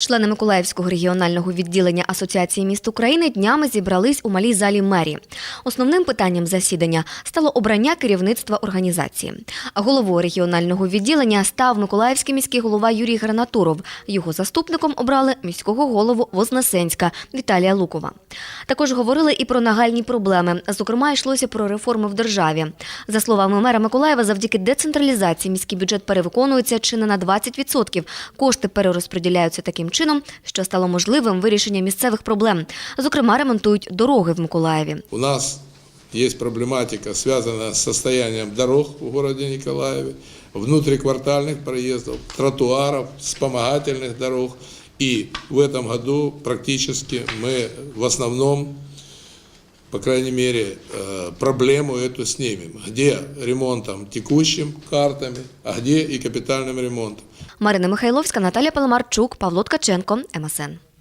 Члени Миколаївського регіонального відділення Асоціації міст України днями зібрались у малій залі мерії. Основним питанням засідання стало обрання керівництва організації. Головою регіонального відділення став Миколаївський міський голова Юрій Гранатуров. Його заступником обрали міського голову Вознесенська Віталія Лукова. Також говорили і про нагальні проблеми. Зокрема, йшлося про реформи в державі. За словами мера Миколаєва, завдяки децентралізації міський бюджет перевиконується чи не на 20%. Кошти перерозподіляються таким чином, що стало можливим вирішення місцевих проблем. Зокрема, ремонтують дороги в Миколаєві. У нас есть проблематика, связанная с состоянием дорог в городе Николаеве, внутриквартальных проездов, тротуаров, вспомогательных дорог. И в этом году практически мы в основном, по крайней мере, э, проблему эту снимем. Где ремонтом текущим картами, а где и капитальным ремонтом. Марина Михайловська, Наталя Паламарчук, Павло Ткаченко, МСН.